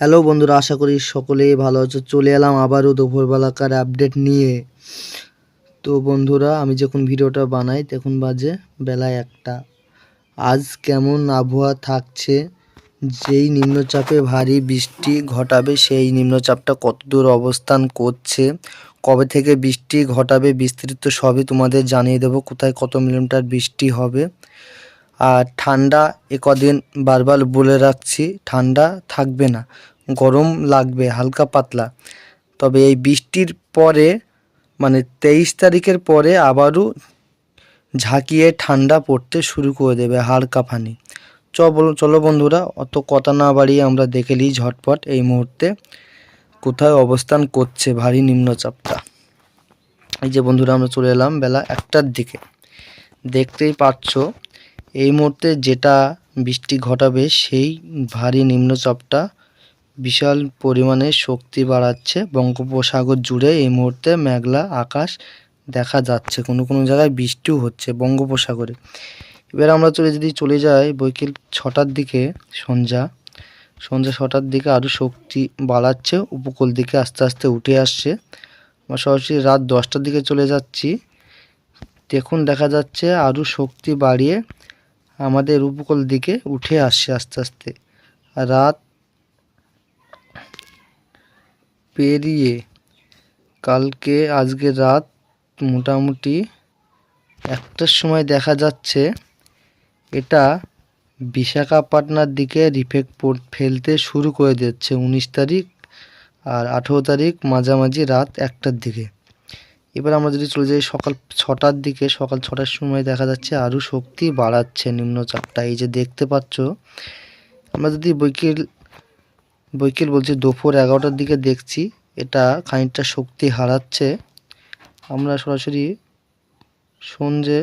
Hello বন্ধুরা, আশা করি সকলেই ভালো আছো। চলে এলাম আবারও দুপুরবেলাকার আপডেট নিয়ে। তো বন্ধুরা, আমি যখন ভিডিওটা বানাই, তখন বাজে বেলা একটা। আজ কেমন আবহাওয়া থাকছে, যেই নিম্নচাপে ভারী বৃষ্টি ঘটাবে, সেই নিম্নচাপটা কতদূর অবস্থান করছে, কবে থেকে বৃষ্টি ঘটাবে বিস্তৃত সবই তোমাদের জানিয়ে দেবো, কোথায় কত মিলিমিটার বৃষ্টি হবে। আর ঠান্ডা এ কদিন বারবার বলে রাখছি, ঠান্ডা থাকবে না, গরম লাগবে, হালকা পাতলা। তবে এই বৃষ্টির পরে মানে তেইশ তারিখের পরে আবারও ঝাঁকিয়ে ঠান্ডা পড়তে শুরু করে দেবে হাড় কাঁপানি। চ চলো বন্ধুরা, অত কথা না বাড়িয়ে আমরা দেখে নিই ঝটপট এই মুহূর্তে কোথায় অবস্থান করছে ভারী নিম্নচাপটা। এই যে বন্ধুরা, আমরা চলে এলাম বেলা একটার দিকে। দেখতেই পাচ্ছ এই মুহূর্তে যেটা বৃষ্টি ঘটাবে, সেই ভারী নিম্নচাপটা বিশাল পরিমাণে শক্তি বাড়াচ্ছে। বঙ্গোপসাগর জুড়ে এই মুহূর্তে মেঘলা আকাশ দেখা যাচ্ছে। কোনো কোনো জায়গায় বৃষ্টিও হচ্ছে বঙ্গোপসাগরে। এবার আমরা চলে যদি চলে যাই বৈকাল ছটার দিকে, সন্ধ্যা। সন্ধ্যা ছটার দিকে আরও শক্তি বাড়াচ্ছে, উপকূল দিকে আস্তে আস্তে উঠে আসছে। আমরা সরাসরি রাত দশটার দিকে চলে যাচ্ছি। দেখুন, দেখা যাচ্ছে আরও শক্তি বাড়িয়ে আমাদের উপকূল দিকে উঠে আসছে আস্তে আস্তে। রাত পেরিয়ে কালকে আজকে রাত মোটামুটি একটার সময় দেখা যাচ্ছে, এটা বিশাখাপাটনার দিকে রিফেক্ট ফেলতে শুরু করে দিচ্ছে। উনিশ তারিখ আর আঠেরো তারিখ মাঝামাঝি রাত একটার দিকে। এবার আমরা যদি চলে যাই সকাল ছটার দিকে, সকাল ছটার সময় দেখা যাচ্ছে আরও শক্তি বাড়াচ্ছে নিম্নচাপটা এই যে দেখতে পাচ্ছ, আমরা যদি বৈকেল বৈকেল বলছি দুপুর এগারোটার দিকে দেখছি, এটা খানিকটা শক্তি হারাচ্ছে। আমরা সরাসরি সন্ধে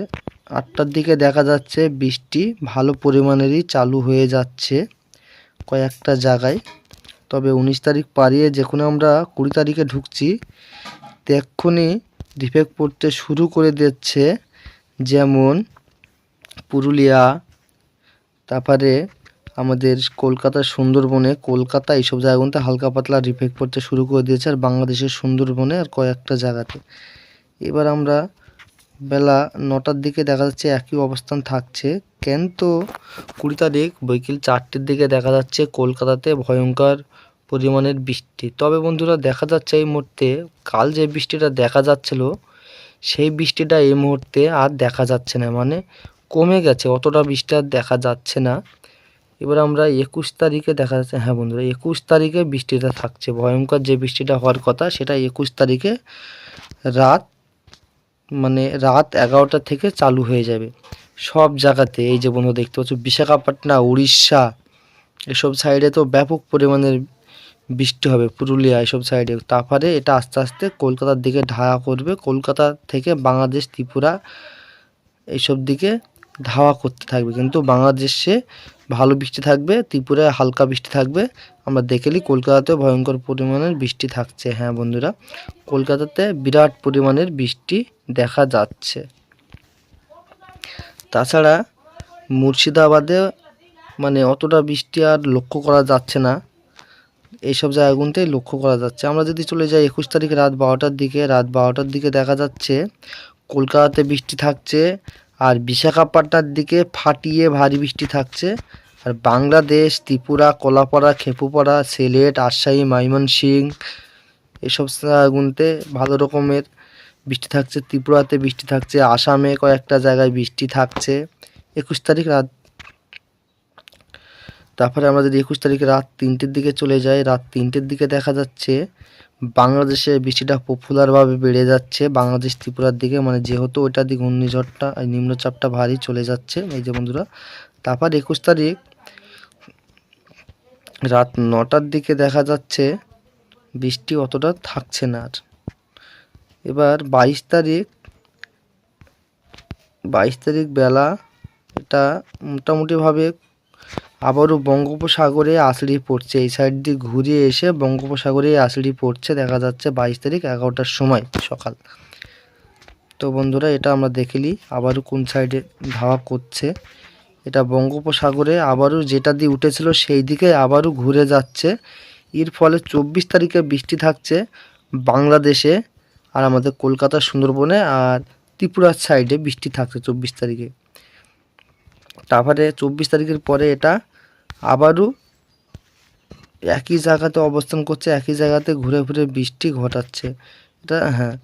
আটটার দিকে দেখা যাচ্ছে বৃষ্টি ভালো পরিমাণেরই চালু হয়ে যাচ্ছে কয়েকটা জায়গায়। তবে উনিশ তারিখ পারিয়ে যখন আমরা কুড়ি তারিখে ঢুকছি তেক্ষুনি ডিফেক্ট পড়তে শুরু করে দিচ্ছে, যেমন পুরুলিয়া, তারপরে আমাদের কলকাতার সুন্দরবনে, কলকাতা এইসব জায়গাগুলোতে হালকা পাতলা রিফেক্ট পড়তে শুরু করে দিয়েছে, আর বাংলাদেশের সুন্দরবনে আর কয়েকটা জায়গাতে। এবার আমরা বেলা নটার দিকে দেখা যাচ্ছে একই অবস্থান থাকছে। কিন্তু কুড়ি তারিখ, বৈকাল চারটের দিকে দেখা যাচ্ছে কলকাতাতে ভয়ঙ্কর পরিমাণের বৃষ্টি। তবে বন্ধুরা, দেখা যাচ্ছে এই মুহূর্তে, কাল যে বৃষ্টিটা দেখা যাচ্ছিল, সেই বৃষ্টিটা এই মুহূর্তে আর দেখা যাচ্ছে না। মানে কমে গেছে, অতটা বৃষ্টি আর দেখা যাচ্ছে না। এবার আমরা একুশ তারিখে দেখা যাচ্ছে হ্যাঁ বন্ধুরা, একুশ তারিখে বৃষ্টিটা থাকছে। ভয়ঙ্কর যে বৃষ্টিটা হওয়ার কথা, সেটা একুশ তারিখে রাত মানে রাত এগারোটা থেকে চালু হয়ে যাবে। সব জায়গাতে, এই যে বন্ধু দেখতে পাচ্ছ বিশাখাপাটনা উড়িষ্যা, এসব সাইডে তো ব্যাপক পরিমাণের বৃষ্টি হবে, পুরুলিয়া এসব সাইডে তারপরে এটা আস্তে আস্তে কলকাতার দিকে ধাওয়া করবে। কলকাতা থেকে বাংলাদেশ, ত্রিপুরা এইসব দিকে ধাওয়া করতে থাকবে। কিন্তু বাংলাদেশে ভালো বৃষ্টি থাকবে, ত্রিপুরায় হালকা বৃষ্টি থাকবে। আমরা দেখেলি কলকাতাতেও ভয়ঙ্কর পরিমাণের বৃষ্টি থাকছে। হ্যাঁ বন্ধুরা, কলকাতাতে বিরাট পরিমাণের বৃষ্টি দেখা যাচ্ছে। তাছাড়া মুর্শিদাবাদে মানে অতটা বৃষ্টি আর লক্ষ্য করা যাচ্ছে না। এইসব জায়গাগুলোতেই লক্ষ্য করা যাচ্ছে। আমরা যদি চলে যাই একুশ তারিখ রাত বারোটার দিকে, রাত বারোটার দিকে দেখা যাচ্ছে কলকাতাতে বৃষ্টি থাকছে আর বিশাখাপাটনার দিকে ফাটিয়ে ভারী বৃষ্টি থাকছে। আর বাংলাদেশ, ত্রিপুরা, কলাপাড়া, খেপুপাড়া, সিলেট, রাজশাহী, ময়মনসিং এসব জায়গাগুলোতে ভালো রকমের বৃষ্টি থাকছে। ত্রিপুরাতে বৃষ্টি থাকছে, আসামে কয়েকটা জায়গায় বৃষ্টি থাকছে। একুশ তারিখ রাত তারপরে আমরা যদি একুশ তারিখে রাত তিনটের দিকে চলে যাই, রাত তিনটের দিকে দেখা যাচ্ছে বাংলাদেশে বৃষ্টিটা পপুলারভাবে বেড়ে যাচ্ছে। বাংলাদেশ ত্রিপুরার দিকে মানে যেহেতু ওইটার দিকে ঘূর্ণিঝড়টা নিম্নচাপটা ভারী চলে যাচ্ছে, এই যে বন্ধুরা। তারপর একুশ তারিখ রাত নটার দিকে দেখা যাচ্ছে বৃষ্টি অতটা থাকছে না আর। এবার বাইশ তারিখ বাইশ তারিখ বেলা এটা মোটামুটিভাবে আবারও বঙ্গোপসাগরে আছড়ে পড়ছে। এই সাইড দিয়ে ঘুরিয়ে এসে বঙ্গোপসাগরে আছড়ে পড়ছে। দেখা যাচ্ছে বাইশ তারিখ এগারোটার সময় সকাল। তো বন্ধুরা, এটা আমরা দেখেলি আবারও কোন সাইডে ধাওয়া করছে। এটা বঙ্গোপসাগরে আবারও যেটা দিয়ে উঠেছিল সেই দিকে আবারও ঘুরে যাচ্ছে। এর ফলে চব্বিশ তারিখে বৃষ্টি থাকছে বাংলাদেশে আর আমাদের কলকাতার সুন্দরবনে আর ত্রিপুরার সাইডে বৃষ্টি থাকছে চব্বিশ তারিখে। তারপরে চব্বিশ তারিখের পরে এটা আবারও একই জায়গাতে অবস্থান করছে, একই জায়গাতে ঘুরে ঘুরে বৃষ্টি ঘটাচ্ছে। এটা হ্যাঁ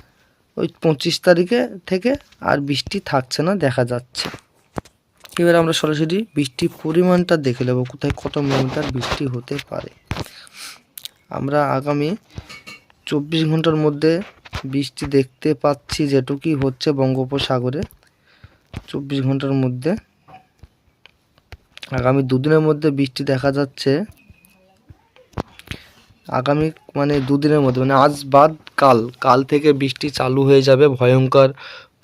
ওই পঁচিশ তারিখে থেকে আর বৃষ্টি থাকছে না, দেখা যাচ্ছে। এবার আমরা সরাসরি বৃষ্টির পরিমাণটা দেখে নেব, কোথায় কত মিলিমিটার বৃষ্টি হতে পারে। আমরা আগামী চব্বিশ ঘণ্টার মধ্যে বৃষ্টি দেখতে পাচ্ছি যেটুকুই হচ্ছে বঙ্গোপসাগরে। চব্বিশ ঘণ্টার মধ্যে আগামী দুদিনের মধ্যে বৃষ্টি দেখা যাচ্ছে। আগামী মানে দুদিনের মধ্যে মানে আজ বাদ কাল। কাল থেকে বৃষ্টি চালু হয়ে যাবে, ভয়ঙ্কর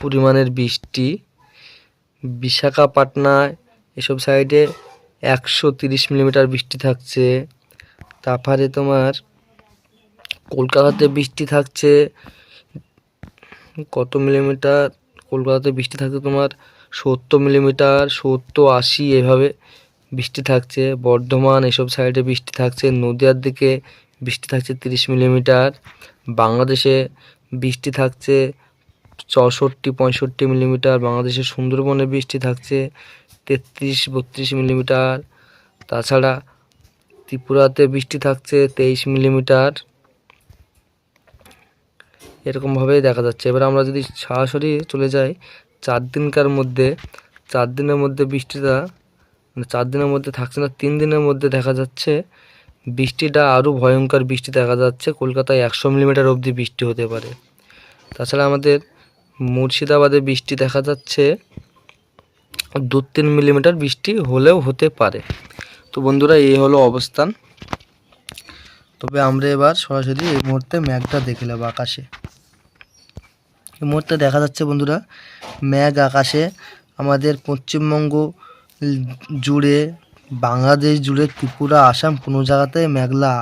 পরিমাণের বৃষ্টি। বিশাখাপাটনায় এসব সাইডে একশো তিরিশ মিলিমিটার বৃষ্টি থাকছে। তারপরে তোমার কলকাতাতে বৃষ্টি থাকছে, কত মিলিমিটার কলকাতাতে বৃষ্টি থাকছে তোমার সত্তর মিলিমিটার সত্তর আশি এভাবে বৃষ্টি থাকছে। বর্ধমান এসব সাইডে বৃষ্টি থাকছে। নদিয়ার দিকে বৃষ্টি থাকছে তিরিশ মিলিমিটার বাংলাদেশে বৃষ্টি থাকছে চৌষট্টি, পঁয়ষট্টি মিলিমিটার বাংলাদেশের সুন্দরবনে বৃষ্টি থাকছে তেত্রিশ, বত্রিশ মিলিমিটার তাছাড়া ত্রিপুরাতে বৃষ্টি থাকছে তেইশ মিলিমিটার এরকমভাবেই দেখা যাচ্ছে। এবার আমরা যদি সরাসরি চলে যাই চার দিনকার মধ্যে, চার দিনের মধ্যে বৃষ্টিটা মানে চার দিনের মধ্যে থাকছে না, তিন দিনের মধ্যে দেখা যাচ্ছে বৃষ্টিটা আরও ভয়ঙ্কর বৃষ্টি দেখা যাচ্ছে। কলকাতায় একশো মিলিমিটার অবধি বৃষ্টি হতে পারে। তাছাড়া আমাদের মুর্শিদাবাদে বৃষ্টি দেখা যাচ্ছে, দু তিন মিলিমিটার বৃষ্টি হলেও হতে পারে। তো বন্ধুরা, এই হলো অবস্থান। তবে আমরা এবার সরাসরি এই মুহূর্তে ম্যাঘটা দেখে নেব আকাশে। এই মুহূর্তে দেখা যাচ্ছে বন্ধুরা ম্যাঘ আকাশে আমাদের পশ্চিমবঙ্গ জুড়ে, বাংলাদেশ জুড়ে, ত্রিপুরা, আসাম কোনো জায়গাতে মেঘলা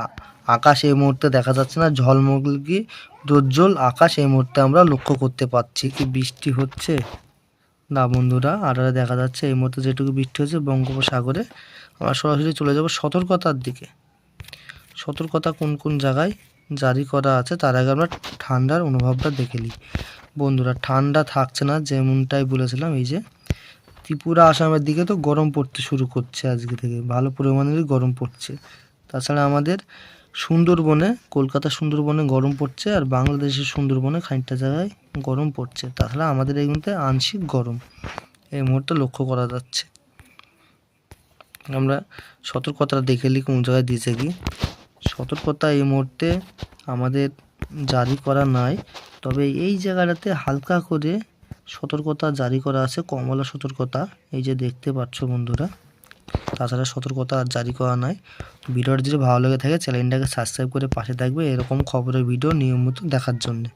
আকাশ এই মুহূর্তে দেখা যাচ্ছে না। ঝলমলকি রোজ্জ্বল আকাশ এই মুহূর্তে আমরা লক্ষ্য করতে পারছি কি বৃষ্টি হচ্ছে? না বন্ধুরা, আর দেখা যাচ্ছে এই মুহূর্তে যেটুকু বৃষ্টি হচ্ছে বঙ্গোপসাগরে। আমরা সরাসরি চলে যাব সতর্কতার দিকে। সতর্কতা কোন কোন জায়গায় জারি করা আছে, তার আগে আমরা ঠান্ডার অনুভবটা দেখে নিই। বন্ধুরা, ঠান্ডা থাকছে না, যেমনটাই বলেছিলাম, এই যে ত্রিপুরা, আসামের দিকে তো গরম পড়তে শুরু করছে আজকে থেকে, ভালো পরিমাণেরই গরম পড়ছে। তাছাড়া আমাদের সুন্দরবনে কলকাতা সুন্দরবনে গরম পড়ছে আর বাংলাদেশের সুন্দরবনে খানিকটা জায়গায় গরম পড়ছে। তাছাড়া আমাদের এই মুহূর্তে আংশিক গরম, এই মুহূর্তে লক্ষ্য করা যাচ্ছে। আমরা সতর্কতা দেখে নিই কোন জায়গায় দিয়েছে কি। সতর্কতা এই মুহূর্তে আমাদের জারি করা নাই। তবে এই জায়গাটাতে হালকা করে সতর্কতা জারি করা আছে, কমলা সতর্কতা। এই যে দেখতে পাচ্ছ বন্ধুরা, তাছাড়া সতর্কতা জারি করা নাই। ভিডিওটা যদি ভালো লেগে থাকে, চ্যানেলটাকে সাবস্ক্রাইব করে পাশে থাকবে। এরকম খবরের ভিডিও নিয়মিত দেখার জন্যে।